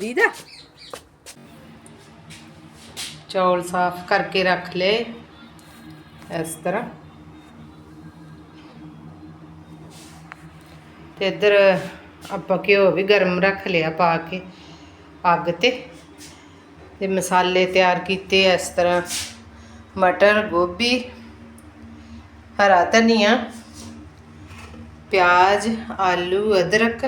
ਦੀਦਾ। ਚੌਲ ਸਾਫ਼ ਕਰਕੇ ਰੱਖ ਲਏ ਇਸ ਤਰ੍ਹਾਂ। ਤੇ ਇੱਧਰ ਆਪਾਂ ਘਿਓ ਵੀ ਗਰਮ ਰੱਖ ਲਿਆ ਪਾ ਕੇ ਅੱਗ ਤੇ। ਤੇ ਮਸਾਲੇ ਤਿਆਰ ਕੀਤੇ ਇਸ ਤਰ੍ਹਾਂ। ਮਟਰ, ਗੋਭੀ, ਹਰਾ ਧਨੀਆ, ਪਿਆਜ਼, ਆਲੂ, ਅਦਰਕ।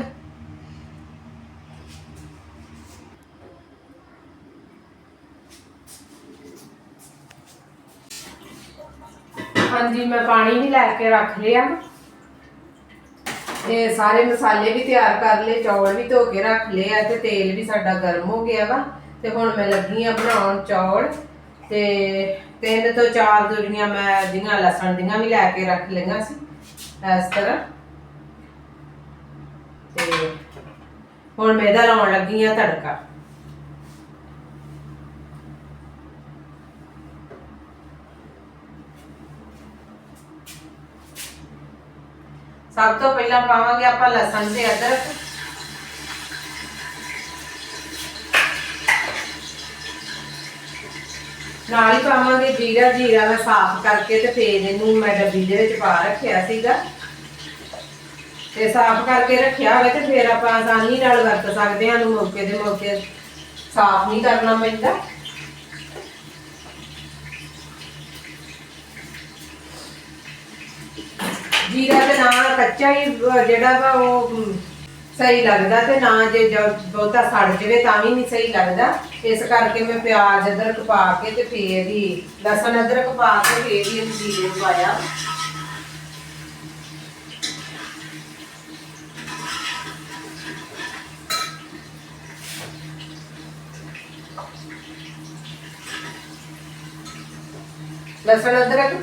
ਹਾਂਜੀ, ਮੈਂ ਪਾਣੀ ਵੀ ਲੈ ਕੇ ਰੱਖ ਲਿਆ। ਤੇ ਸਾਰੇ ਮਸਾਲੇ ਵੀ ਤਿਆਰ ਕਰ ਲਏ, ਚੌਲ ਵੀ ਧੋ ਕੇ ਰੱਖ ਲਏ ਆ ਤੇ ਤੇਲ ਵੀ ਸਾਡਾ ਗਰਮ ਹੋ ਗਿਆ ਵਾ। ਤੇ ਹੁਣ ਮੈਂ ਲੱਗੀ ਆ ਬਣਾਉਣ ਚੌਲ। ਤੇ ਤਿੰਨ ਤੋਂ ਚਾਰ ਦੁੜੀਆਂ ਮੈਂ ਜਿਹੜੀਆਂ ਲਸਣ ਦੀਆਂ ਵੀ ਲੈ ਕੇ ਰੱਖ ਲਈਆਂ ਸੀ, ਇਸ ਤਰ੍ਹਾਂ। ਤੇ ਹੁਣ ਮੈਂ ਇਹਦਾ ਲਾਉਣ ਲੱਗੀ ਆ ਤੜਕਾ। ਸਭ ਤੋਂ ਪਹਿਲਾਂ ਪਾਵਾਂਗੇ ਆਪਾਂ ਲਸਣ ਤੇ ਅਦਰਕ। ਨਾਲ ਹੀ ਪਾਵਾਂਗੇ ਜੀਰਾ ਜੀਰਾ ਮੈਂ ਸਾਫ਼ ਕਰਕੇ ਤੇ ਫੇਰ ਇਹਨੂੰ ਮੈਂ ਡੱਬੀ ਦੇ ਵਿੱਚ ਪਾ ਰੱਖਿਆ ਸੀਗਾ। ਤੇ ਸਾਫ਼ ਕਰਕੇ ਰੱਖਿਆ ਹੋਵੇ ਤੇ ਫੇਰ ਆਪਾਂ ਆਸਾਨੀ ਨਾਲ ਵਰਤ ਸਕਦੇ ਹਾਂ ਨੂੰ ਮੌਕੇ ਦੇ ਮੌਕੇ ਸਾਫ਼ ਨਹੀਂ ਕਰਨਾ ਪੈਂਦਾ। ਜੀਰਾ ਦੇ ਨਾਲ ਕੱਚਾ ਹੀ ਜਿਹੜਾ ਵਾ ਉਹ ਸਹੀ ਲੱਗਦਾ ਤੇ ਨਾ ਜੇ ਜ- ਬਹੁਤਾ ਸੜ ਜਵੇ ਤਾਂ ਵੀ ਨਹੀਂ ਸਹੀ ਲੱਗਦਾ। ਇਸ ਕਰਕੇ ਮੈਂ ਪਿਆਜ਼, ਅਦਰਕ ਪਾ ਕੇ ਤੇ ਫੇਰ ਹੀ ਲਸਣ, ਅਦਰਕ ਪਾ ਕੇ ਫੇਰ ਹੀ ਇਹਨੂੰ ਜੀਰੇ ਨੂੰ ਪਾਇਆ ਲਸਣ, ਅਦਰਕ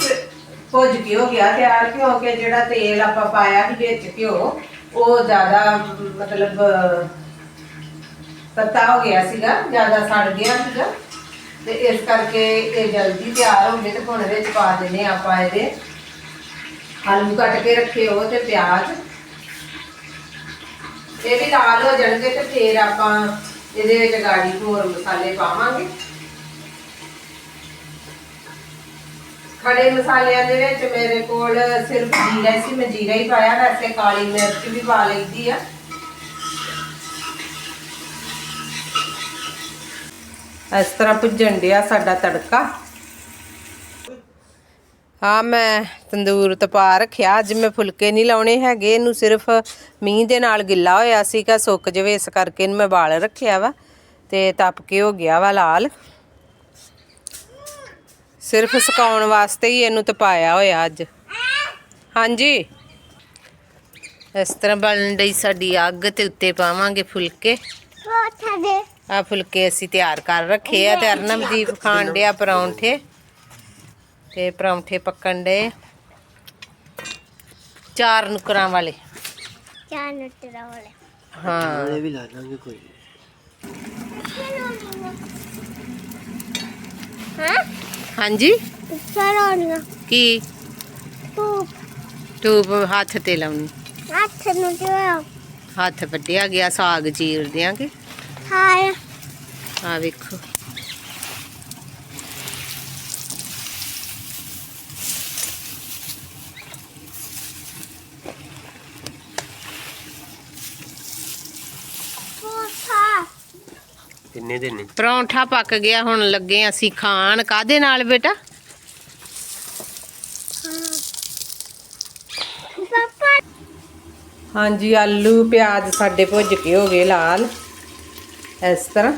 ਭੁੱਜ ਕੇ ਹੋ ਗਿਆ, ਤਿਆਰ ਘਿਓ ਕੇ ਜਿਹੜਾ ਤੇਲ ਆਪਾਂ ਪਾਇਆ ਸੀ ਵਿੱਚ ਘਿਓ। ਉਹ ਜ਼ਿਆਦਾ, ਮਤਲਬ ਤੱਤਾ ਹੋ ਗਿਆ ਸੀਗਾ, ਜ਼ਿਆਦਾ ਸੜ ਗਿਆ ਸੀਗਾ। ਤੇ ਇਸ ਕਰਕੇ ਇਹ ਜਲਦੀ ਤਿਆਰ ਹੋ ਗਏ ਤੇ ਹੁਣ ਵਿੱਚ ਪਾ ਦਿੰਦੇ ਹਾਂ ਆਪਾਂ ਇਹਦੇ। ਆਲੂ ਕੱਟ ਕੇ ਰੱਖੇ ਹੋ ਤੇ ਪਿਆਜ਼। ਇਹ ਵੀ ਲਾਲ ਹੋ ਜਾਣਗੇ ਤੇ ਫੇਰ ਆਪਾਂ ਇਹਦੇ ਵਿੱਚ ਗਾੜੀ ਹੋਰ ਮਸਾਲੇ ਪਾਵਾਂਗੇ। ਖੜੇ ਮਸਾਲਿਆਂ ਦੇ ਵਿੱਚ ਮੇਰੇ ਕੋਲ ਸਿਰਫ ਜੀਰਾ ਸੀ, ਮੈਂ ਜੀਰਾ ਹੀ ਪਾਇਆ, ਵੈਸੇ ਕਾਲੀ ਮਿਰਚ ਵੀ ਪਾ ਲਈਦੀ ਆ। ਇਸ ਤਰ੍ਹਾਂ ਭੁੱਜਣ ਡਿਆ ਸਾਡਾ ਤੜਕਾ। ਹਾਂ, ਮੈਂ ਤੰਦੂਰ ਤਪਾ ਰੱਖਿਆ। ਅੱਜ ਮੈਂ ਫੁਲਕੇ ਨਹੀਂ ਲਾਉਣੇ ਹੈਗੇ, ਇਹਨੂੰ ਸਿਰਫ ਮੀਂਹ ਦੇ ਨਾਲ ਗਿੱਲਾ ਹੋਇਆ ਸੀਗਾ, ਸੁੱਕ ਜਵੇ, ਇਸ ਕਰਕੇ ਇਹਨੂੰ ਮੈਂ ਬਾਲ ਰੱਖਿਆ ਵਾ ਤੇ ਤਪ ਕੇ ਹੋ ਗਿਆ ਵਾ ਲਾਲ। ਸਿਰਫ ਸੁਕਾਉਣ ਵਾਸਤੇ ਹੀ ਇਹਨੂੰ ਤਪਾਇਆ ਹੋਇਆ ਅੱਜ। ਹਾਂਜੀ। ਇਸ ਤਰ੍ਹਾਂ ਬਣਨ ਡਈ ਸਾਡੀ ਅੱਗ ਤੇ ਉੱਤੇ ਪਾਵਾਂਗੇ ਫੁਲਕੇ। ਦੇ ਆ ਫੁਲਕੇ ਅਸੀਂ ਤਿਆਰ ਕਰ ਰੱਖੇ ਆ ਤੇ ਅਰਨਮਦੀਪ ਖਾਣ ਡਿਆ ਪਰੌਂਠੇ। ਤੇ ਪਰੌਂਠੇ ਪੱਕਣ ਡੇ ਚਾਰ ਨੁਕਰਾਂ ਵਾਲੇ। ਚਾਹ ਨੁੱਟਰਾ ਵਾਲੇ। ਹਾਂ। ਇਹ ਵੀ ਲਾ ਲਾਂਗੇ ਕੋਈ। ਹਾਂ? ਹਾਂਜੀ? ਸਰੋਨੀਆਂ ਕੀ? ਤੂੰ ਟੂਬ ਹੱਥ ਤੇ ਲਾਉਣੀ। ਹੱਥ ਨੂੰ ਜਿਹਾ ਹੱਥ ਵੱਢਿਆ ਗਿਆ ਸਾਗ ਚੀਰ ਦਿਆਂਗੇ ਹਾਏ ਆ ਵੇਖੋ। ਕਿੰਨੇ ਦਿਨ ਨੇ? ਪਰੌਂਠਾ ਪੱਕ ਗਿਆ ਹੁਣ ਲੱਗੇ ਅਸੀਂ ਖਾਣ। ਕਾਦੇ ਨਾਲ ਬੇਟਾ? ਪਾਪਾ ਹਾਂਜੀ ਆਲੂ ਪਿਆਜ਼ ਸਾਡੇ ਭੁੱਜ ਕੇ ਹੋ ਗਏ ਲਾਲ। ਇਸ ਤਰ੍ਹਾਂ।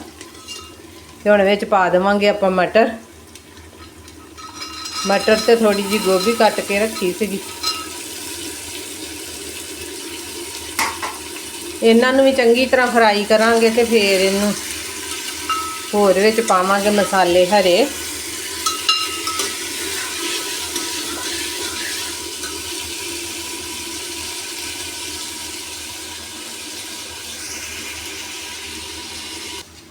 ਤੇ ਹੁਣ ਵਿੱਚ ਪਾ ਦੇਵਾਂਗੇ ਆਪਾਂ ਮਟਰ। ਮਟਰ ਤੇ ਥੋੜੀ ਜੀ ਗੋਭੀ ਕੱਟ ਕੇ ਰੱਖੀ ਸੀਗੀ। ਇਹਨਾਂ ਨੂੰ ਵੀ ਚੰਗੀ ਤਰ੍ਹਾਂ ਫਰਾਈ ਕਰਾਂਗੇ ਤੇ ਫੇਰ ਇਹਨੂੰ ਹੋਰ ਵਿੱਚ ਪਾਵਾਂਗੇ ਮਸਾਲੇ ਹਰੇ।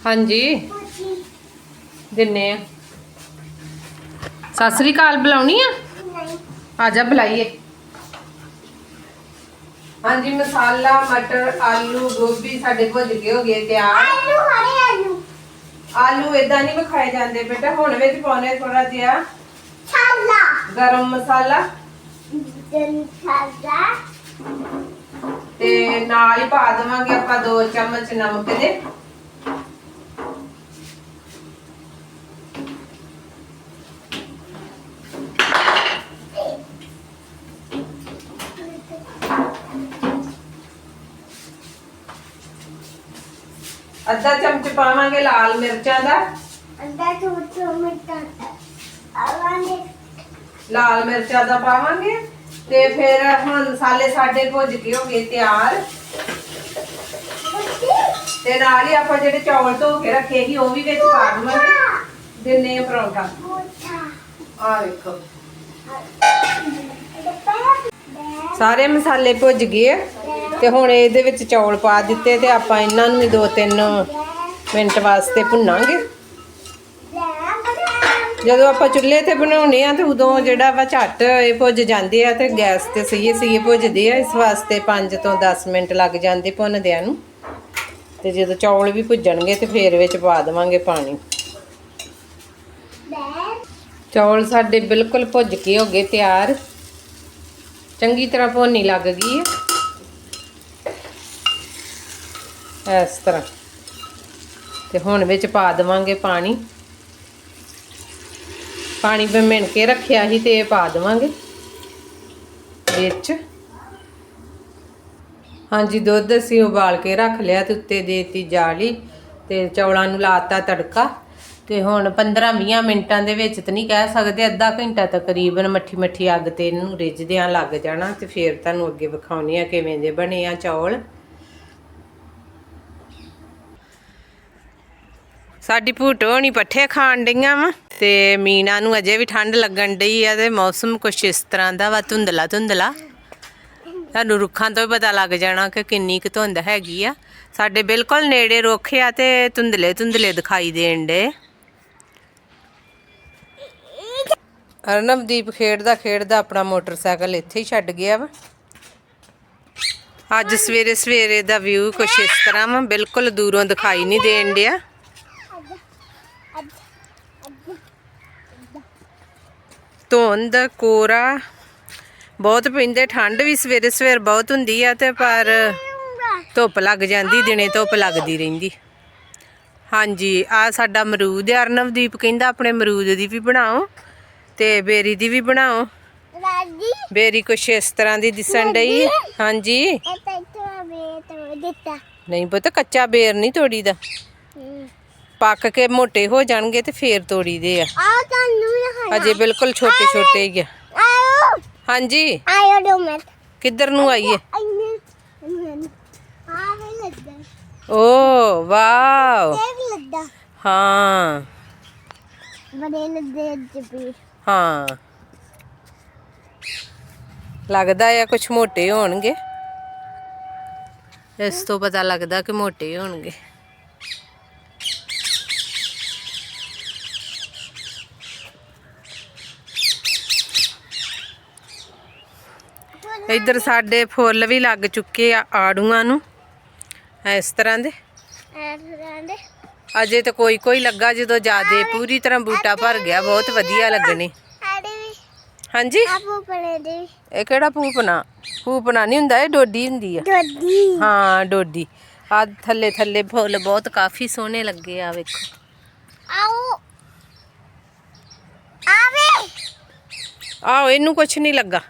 ਹਾਂਜੀ। ਦਿੰਨੇ ਆ। ਸਤਿ ਸ੍ਰੀ ਅਕਾਲ, ਬੁਲਾਉਣੀ ਆ? ਆ ਜਾ, ਬੁਲਾਈਏ। ਹਾਂਜੀ, ਮਸਾਲਾ, ਮਟਰ, ਆਲੂ, ਗੋਭੀ ਸਾਡੇ ਭੁੱਜ ਗਏ ਹੋ ਗਏ ਤਿਆਰ। ਆਲੂ, ਹਰੇ ਆਲੂ। ਆਲੂ ਇਦਾਂ ਨਹੀਂ ਵਿਖਾਏ ਜਾਂਦੇ ਬੇਟਾ ਹੁਣ ਵਿੱਚ ਪਾਉਣੇ ਥੋੜਾ ਜਿਹਾ। ਛਾਲਾ ਗਰਮ ਮਸਾਲਾ। ਛਾਲਾ ਤੇ ਨਾਲ ਹੀ ਪਾ ਦੇਵਾਂਗੇ ਆਪਾਂ 2 ਚਮਚ ਨਮਕ ਦੇ। ਅੱਧਾ ਚਮਚ ਪਾਵਾਂਗੇ ਲਾਲ ਮਿਰਚਾਂ ਦਾ। ਅੰਦਰ ਚੂਚੂ ਮਿੱਟਾ ਆਵਾਂਗੇ ਲਾਲ ਮਿਰਚਾਂ ਦਾ ਪਾਵਾਂਗੇ ਤੇ ਫਿਰ ਹੁਣ ਮਸਾਲੇ ਸਾਡੇ ਭੁੱਜ ਕੇ ਹੋ ਗਏ ਤਿਆਰ। ਤੇ ਨਾਲ ਹੀ ਆਪਾਂ ਜਿਹੜੇ ਚੌਲ ਧੋ ਕੇ ਰੱਖੇ ਸੀ ਉਹ ਵੀ ਵਿੱਚ ਪਾ ਦੇਵਾਂਗੇ। ਦਿੰਨੇ ਆ ਪਰੌਂਠਾ। ਆ ਵੇਖੋ। ਸਾਰੇ ਮਸਾਲੇ ਭੁੱਜ ਗਏ। ਆ ਤੇ ਹੁਣ ਇਹਦੇ ਵਿੱਚ ਚੌਲ ਪਾ ਦਿੱਤੇ ਤੇ ਆਪਾਂ ਇਹਨਾਂ ਨੂੰ ਵੀ 2-3 ਮਿੰਟ ਵਾਸਤੇ ਭੁੰਨਾਂਗੇ। ਜਦੋਂ ਆਪਾਂ ਚੁੱਲ੍ਹੇ ਤੇ ਬਣਾਉਣੇ ਆ ਤੇ ਉਦੋਂ ਜਿਹੜਾ ਵਾ ਝੱਟ ਇਹ ਭੁੱਜ ਜਾਂਦੇ ਆ ਤੇ ਗੈਸ ਤੇ ਸਹੀਏ ਸਹੀਏ ਭੁੱਜਦੇ ਆ, ਇਸ ਵਾਸਤੇ 5 ਤੋਂ 10 ਮਿੰਟ ਲੱਗ ਜਾਂਦੇ ਭੁੰਨਦਿਆਂ ਨੂੰ। ਤੇ ਜਦੋਂ ਚੌਲ ਵੀ ਭੁੱਜਣਗੇ ਤੇ ਫੇਰ ਵਿੱਚ ਪਾ ਦੇਵਾਂਗੇ ਪਾਣੀ। ਚੌਲ ਸਾਡੇ ਬਿਲਕੁਲ ਭੁੱਜ ਕੇ ਹੋ ਗਏ ਤਿਆਰ। ਚੰਗੀ ਤਰ੍ਹਾਂ ਭੁੰਨੀ ਲੱਗ ਗਈ ਹੈ ਇਸ ਤਰ੍ਹਾਂ। ਤੇ ਹੁਣ ਵਿੱਚ ਪਾ ਦੇਵਾਂਗੇ ਪਾਣੀ। ਪਾਣੀ ਮੈਂ ਕੇ ਰੱਖਿਆ ਸੀ ਤੇ ਇਹ ਪਾ ਦੇਵਾਂਗੇ। ਵਿੱਚ। ਹਾਂਜੀ, ਦੁੱਧ ਅਸੀਂ ਉਬਾਲ ਕੇ ਰੱਖ ਲਿਆ ਤੇ ਉੱਤੇ ਦੇਤੀ ਜਾਲੀ ਤੇ ਚੌਲਾਂ ਨੂੰ ਲਾਤਾ ਤੜਕਾ। ਤੇ ਹੁਣ 15-20 ਮਿੰਟਾਂ ਦੇ ਵਿੱਚ ਤਾਂ ਨਹੀਂ ਕਹਿ ਸਕਦੇ, ਅੱਧਾ ਘੰਟਾ ਤਕਰੀਬਨ ਮੱਠੀ ਮੱਠੀ ਅੱਗ ਤੇ ਇਹਨੂੰ ਰਿੱਝਦਿਆਂ ਲੱਗ ਜਾਣਾ ਤੇ ਫਿਰ ਤੁਹਾਨੂੰ ਅੱਗੇ ਵਿਖਾਉਣੀ ਆ ਕਿਵੇਂ ਦੇ ਬਣੇ ਆ ਚੌਲ। ਸਾਡੀ ਭੂਟੋ ਹੋਣੀ ਪੱਠੇ ਖਾਣ ਡਈਆਂ ਵਾ। ਤੇ ਮੀਨਾ ਨੂੰ ਅਜੇ ਵੀ ਠੰਡ ਲੱਗਣ ਡਈ ਆ ਤੇ ਮੌਸਮ ਕੁਛ ਇਸ ਤਰ੍ਹਾਂ ਦਾ ਵਾ, ਧੁੰਦਲਾ ਧੁੰਦਲਾ। ਤੁਹਾਨੂੰ ਰੁੱਖਾਂ ਤੋਂ ਹੀ ਪਤਾ ਲੱਗ ਜਾਣਾ ਕਿ ਕਿੰਨੀ ਕੁ ਧੁੰਦ ਹੈਗੀ ਆ। ਸਾਡੇ ਬਿਲਕੁਲ ਨੇੜੇ ਰੁੱਖ ਆ ਤੇ ਧੁੰਦਲੇ ਧੁੰਦਲੇ ਦਿਖਾਈ ਦੇਣ ਡੇ ਅਰਨਵਦੀਪ ਖੇਡਦਾ ਖੇਡਦਾ ਆਪਣਾ ਮੋਟਰਸਾਈਕਲ ਇੱਥੇ ਹੀ ਛੱਡ ਗਿਆ ਵਾ। ਅੱਜ ਸਵੇਰੇ ਸਵੇਰੇ ਦਾ ਵਿਊ ਕੁਛ ਇਸ ਤਰ੍ਹਾਂ ਵਾ, ਬਿਲਕੁਲ ਦੂਰੋਂ ਦਿਖਾਈ ਨਹੀਂ ਦੇਣ ਡਿਆ। ਧੁੰਦ ਕੋਰਾ ਬਹੁਤ ਪੈਂਦੇ ਠੰਡ ਵੀ ਸਵੇਰੇ ਸਵੇਰ ਬਹੁਤ ਹੁੰਦੀ ਆ ਤੇ ਪਰ ਧੁੱਪ ਲੱਗ ਜਾਂਦੀ ਦਿਨੇ ਧੁੱਪ ਲੱਗਦੀ ਰਹਿੰਦੀ। ਹਾਂਜੀ ਆ ਸਾਡਾ ਅਮਰੂਦ ਆ ਅਰਨਵਦੀਪ ਕਹਿੰਦਾ ਆਪਣੇ ਅਮਰੂਦ ਦੀ ਵੀ ਬਣਾਓ ਤੇ ਬੇਰੀ ਦੀ ਵੀ ਬਣਾਓ। ਬੇਰੀ ਕੁਛ ਇਸ ਤਰ੍ਹਾਂ ਦੀ ਦਿਸਣ ਡਈ। ਹਾਂਜੀ। ਨਹੀਂ ਪਤਾ ਕੱਚਾ ਬੇਰ ਨਹੀਂ ਤੋੜੀ ਦਾ ਪੱਕ ਕੇ ਮੋਟੇ ਹੋ ਜਾਣਗੇ ਤੇ ਫੇਰ ਤੋੜੀ ਦੇ ਆ। ਆ ਤੁਹਾਨੂੰ ਅਜੇ ਬਿਲਕੁਲ ਛੋਟੇ ਛੋਟੇ ਹੀ ਆ। ਹਾਂਜੀ। ਆਇਓ ਦੋ ਮਿੰਟ। ਕਿੱਧਰ ਨੂੰ ਆਈਏ? Oh wow. ਹਾਂ। ਬੜੇ ਲੱਗੇ ਜਬੀ ਹਾਂ। ਲੱਗਦਾ ਆ ਕੁਝ ਮੋਟੇ ਹੋਣਗੇ। ਇਸ ਤੋਂ ਪਤਾ ਲੱਗਦਾ ਕਿ ਮੋਟੇ ਹੋਣਗੇ। ਇੱਧਰ ਸਾਡੇ ਫੁੱਲ ਵੀ ਲੱਗ ਚੁੱਕੇ ਆ ਆੜੂਆਂ ਨੂੰ, ਇਸ ਤਰ੍ਹਾਂ ਦੇ। ਅਜੇ ਤਾਂ ਕੋਈ ਕੋਈ ਲੱਗਾ, ਜਦੋਂ ਜਿਆਦੇ ਪੂਰੀ ਤਰ੍ਹਾਂ ਬੂਟਾ ਭਰ ਗਿਆ, ਬਹੁਤ ਵਧੀਆ ਲੱਗਣੇ। ਹਾਂਜੀ? ਇਹ ਕਿਹੜਾ ਪੂਪਨਾ ਪੂਪਨਾ ਨਹੀਂ ਹੁੰਦਾ, ਇਹ ਡੋਡੀ ਹੁੰਦੀ ਆ। ਦੋਦੀ ਹਾਂ, ਡੋਡੀ। ਆ ਥੱਲੇ ਥੱਲੇ ਫੁੱਲ ਬਹੁਤ ਕਾਫੀ ਸੋਹਣੇ ਲੱਗੇ ਆ, ਵੇਖੋ। ਆਓ ਆਵੇ ਆਹੋ ਇਹਨੂੰ ਕੁਝ ਨਹੀਂ ਲੱਗਾ।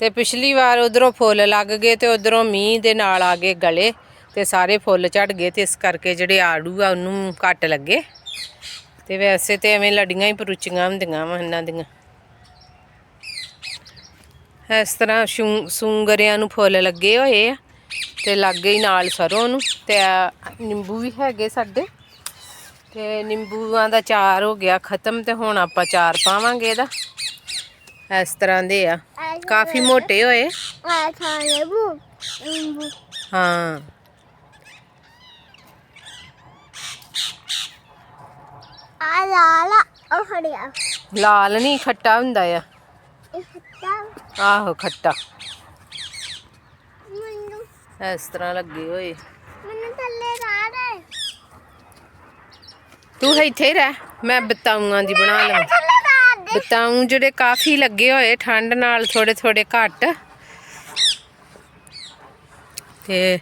ਤੇ ਪਿਛਲੀ ਵਾਰ ਉਧਰੋਂ ਫੁੱਲ ਲੱਗ ਗਏ ਤੇ ਉਧਰੋਂ ਮੀਂਹ ਦੇ ਨਾਲ ਆ ਗਏ ਗਲੇ ਤੇ ਸਾਰੇ ਫੁੱਲ ਝੜ ਗਏ ਤੇ ਇਸ ਕਰਕੇ ਜਿਹੜੇ ਆੜੂ ਆ ਉਹਨੂੰ ਘੱਟ ਲੱਗੇ। ਤੇ ਵੈਸੇ ਤੇ ਐਵੇਂ ਲੜੀਆਂ ਹੀ ਪਰੁਚੀਆਂ ਹੁੰਦੀਆਂ ਵਾ ਇਹਨਾਂ ਦੀਆਂ। ਇਸ ਤਰ੍ਹਾਂ ਸ਼ੂ- ਸੂੰਗਰਿਆਂ ਨੂੰ ਫੁੱਲ ਲੱਗੇ ਹੋਏ ਆ ਤੇ ਲੱਗੇ ਹੀ ਨਾਲ ਸਰੋਂ ਨੂੰ ਤੇ ਨਿੰਬੂ ਵੀ ਹੈਗੇ ਸਾਡੇ। ਤੇ ਨਿੰਬੂਆਂ ਦਾ ਚਾਰ ਹੋ ਗਿਆ ਖਤਮ ਤੇ ਹੁਣ ਆਪਾਂ ਚਾਰ ਪਾਵਾਂਗੇ ਇਹਦਾ। ਇਸ ਤਰ੍ਹਾਂ ਦੇ ਆ। ਕਾਫੀ ਮੋਟੇ ਹੋਏ। ਹਾਂ। ਆ ਲਾ ਉਹ ਖੜਿਆ ਲਾਲ ਨਹੀਂ, ਖੱਟਾ ਹੁੰਦਾ ਆ। ਆਹੋ, ਖੱਟਾ। ਇਸ ਤਰ੍ਹਾਂ ਲੱਗੇ ਹੋਏ। ਮੈਨੂੰ ਥੱਲੇ ਲਾ ਦੇ ਤੂੰ ਇੱਥੇ ਰਹਿ, ਮੈਂ ਬਤਾਊਆਂ ਦੀ ਬਣਾ ਲਵਾਂ। ਬਤਾਊ ਜਿਹੜੇ ਕਾਫੀ ਲੱਗੇ ਹੋਏ ਠੰਡ ਨਾਲ ਥੋੜੇ ਥੋੜੇ ਘੱਟ। ਤੇ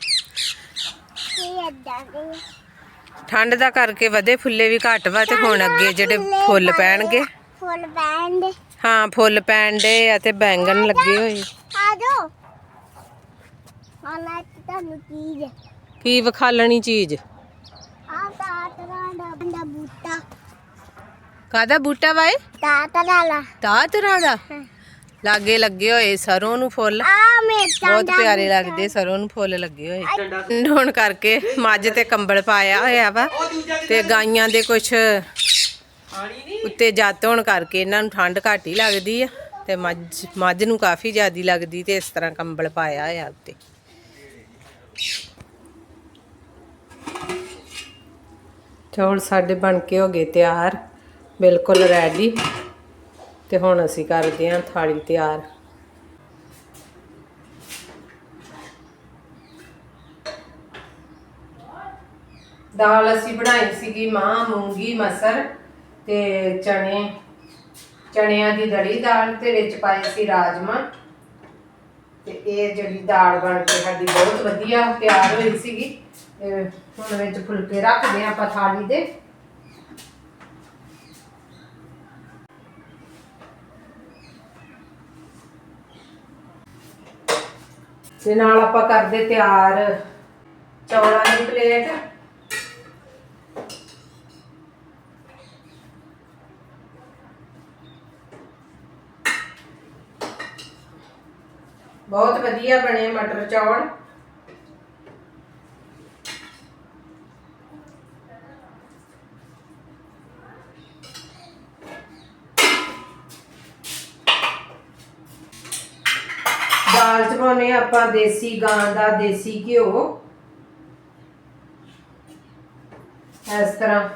ਠੰਡ ਦਾ ਕਰਕੇ ਵਧੇ ਫੁੱਲੇ ਵੀ ਘੱਟ ਵਾ ਤੇ ਹੁਣ ਅੱਗੇ ਜਿਹੜੇ ਫੁੱਲ ਪੈਣਗੇ। ਫੁੱਲ ਬੈਂਡ ਹਾਂ ਫੁੱਲ ਪੈਣ ਦੇ ਆ ਤੇ ਬੈਂਗਣ ਲੱਗੇ ਹੋਏ। ਆ ਜਾਓ ਤੁਹਾਨੂੰ ਕੀ ਜੇ ਕੀ ਵਿਖਾਲਣੀ ਚੀਜ਼? ਆ ਤਾਂ ਦਾ ਬੂਟਾ ਕਾਦਾ ਬੂਟਾ ਵਾਏ ਤਾਂ ਤਰ੍ਹਾਂ ਦਾ ਤਾ ਤਰ੍ਹਾਂ ਦਾ ਲਾਗੇ ਲੱਗੇ ਹੋਏ ਸਰੋਂ ਨੂੰ ਫੁੱਲ। ਆ ਮੇਟਾਂ ਬਹੁਤ ਪਿਆਰੇ ਲੱਗਦੇ ਸਰੋਂ ਨੂੰ ਫੁੱਲ ਲੱਗੇ ਹੋਏ। ਹੁਣ ਕਰਕੇ ਮੱਝ ਤੇ ਕੰਬਲ ਪਾਇਆ ਹੋਇਆ ਵਾ। ਤੇ ਗਾਈਆਂ ਦੇ ਕੁਛ ਉੱਤੇ ਜੱਤ ਹੋਣ ਕਰਕੇ ਇਹਨਾਂ ਨੂੰ ਠੰਡ ਘੱਟ ਹੀ ਲੱਗਦੀ ਆ। ਤੇ ਮੱਝ ਮੱਝ ਨੂੰ ਕਾਫੀ ਜ਼ਿਆਦੀ ਲੱਗਦੀ ਤੇ ਇਸ ਤਰ੍ਹਾਂ ਕੰਬਲ ਪਾਇਆ ਹੋਇਆ ਉੱਤੇ। ਚੌਲ ਸਾਡੇ ਬਣ ਕੇ ਹੋ ਗਏ ਤਿਆਰ। ਬਿਲਕੁਲ ਰੈਡੀ ਤੇ ਹੁਣ ਅਸੀਂ ਕਰਦੇ ਹਾਂ ਥਾਲੀ ਤਿਆਰ। ਦਾਲ ਅਸੀਂ ਬਣਾਈ ਸੀਗੀ ਮਾਂ, ਮੂੰਗੀ, ਮਸਰ ਤੇ ਚਣੇ ਚਣਿਆਂ ਦੀ ਦੜੀ ਦਾਲ ਤੇ ਵਿੱਚ ਪਾਏ ਸੀ ਰਾਜਮਾ। ਤੇ ਇਹ ਜਿਹੜੀ ਦਾਲ ਬਣ ਕੇ ਸਾਡੀ ਬਹੁਤ ਵਧੀਆ ਤਿਆਰ ਹੋਈ ਸੀਗੀ। ਹੁਣ ਵਿੱਚ ਫੁਲਕੇ ਰੱਖਦੇ ਹਾਂ ਆਪਾਂ ਥਾਲੀ ਦੇ। ਤੇ ਨਾਲ ਆਪਾਂ ਕਰਦੇ ਤਿਆਰ ਚੌਲਾਂ ਦੀ ਪਲੇਟ। ਬਹੁਤ ਵਧੀਆ ਬਣੇ ਮਟਰ ਚੌਲ। ਦਾਲ ਚ ਪਾਉਨੇ ਆਪਾਂ, ਦੇਸੀ ਗਾਂ ਦਾ ਦੇਸੀ ਘਿਓ। ਇਸ ਤਰ੍ਹਾਂ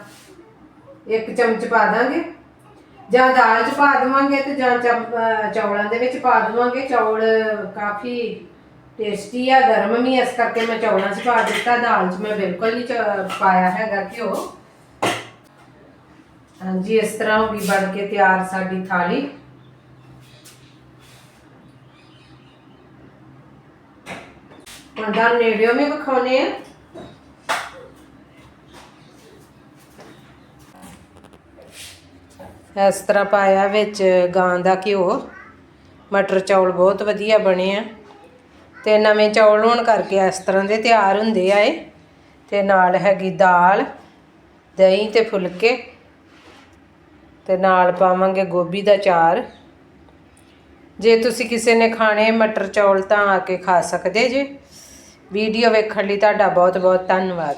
ਇੱਕ ਚਮਚ ਪਾ ਦਾਂਗੇ। ਜਾਂ ਦਾਲ ਚ ਪਾ ਦੇਵਾਂਗੇ ਤੇ ਜਾਂ ਚੌਲਾਂ ਦੇ ਵਿੱਚ ਪਾ ਦੇਵਾਂਗੇ। ਚੌਲ ਕਾਫੀ ਟੇਸਟੀ ਆ, ਗਰਮ ਵੀ ਇਸ ਕਰਕੇ ਮੈਂ ਚੌਲਾਂ 'ਚ ਪਾ ਦਿੱਤਾ। ਦਾਲ 'ਚ ਮੈਂ ਬਿਲਕੁਲ ਨਹੀਂ ਪਾਇਆ ਹੈਗਾ ਘਿਓ। ਹਾਂਜੀ, ਇਸ ਤਰ੍ਹਾਂ ਹੋ ਗਈ ਬਣ ਕੇ ਤਿਆਰ ਸਾਡੀ ਥਾਲੀ। ਹੁਣ ਦਾ ਨੇੜਿਓ ਵੀ ਵਿਖਾਉਨੇ ਆ। ਇਸ ਤਰ੍ਹਾਂ ਪਾਇਆ ਵਿੱਚ ਗਾਂ ਦਾ ਘਿਓ। ਮਟਰ ਚੌਲ ਬਹੁਤ ਵਧੀਆ ਬਣੇ ਆ। ਤੇ ਨਵੇਂ ਚੌਲ ਹੋਣ ਕਰਕੇ ਇਸ ਤਰ੍ਹਾਂ ਦੇ ਤਿਆਰ ਹੁੰਦੇ ਆ ਇਹ। ਤੇ ਨਾਲ ਹੈਗੀ ਦਾਲ, ਦਹੀਂ ਤੇ ਫੁਲਕੇ। ਤੇ ਨਾਲ ਪਾਵਾਂਗੇ ਗੋਭੀ ਦਾ ਚਾਰ। ਜੇ ਤੁਸੀਂ ਕਿਸੇ ਨੇ ਖਾਣੇ ਮਟਰ ਚੌਲ ਤਾਂ ਆ ਕੇ ਖਾ ਸਕਦੇ ਜੇ। ਵੀਡੀਓ ਵੇਖਣ ਲਈ ਤੁਹਾਡਾ ਬਹੁਤ ਬਹੁਤ ਧੰਨਵਾਦ।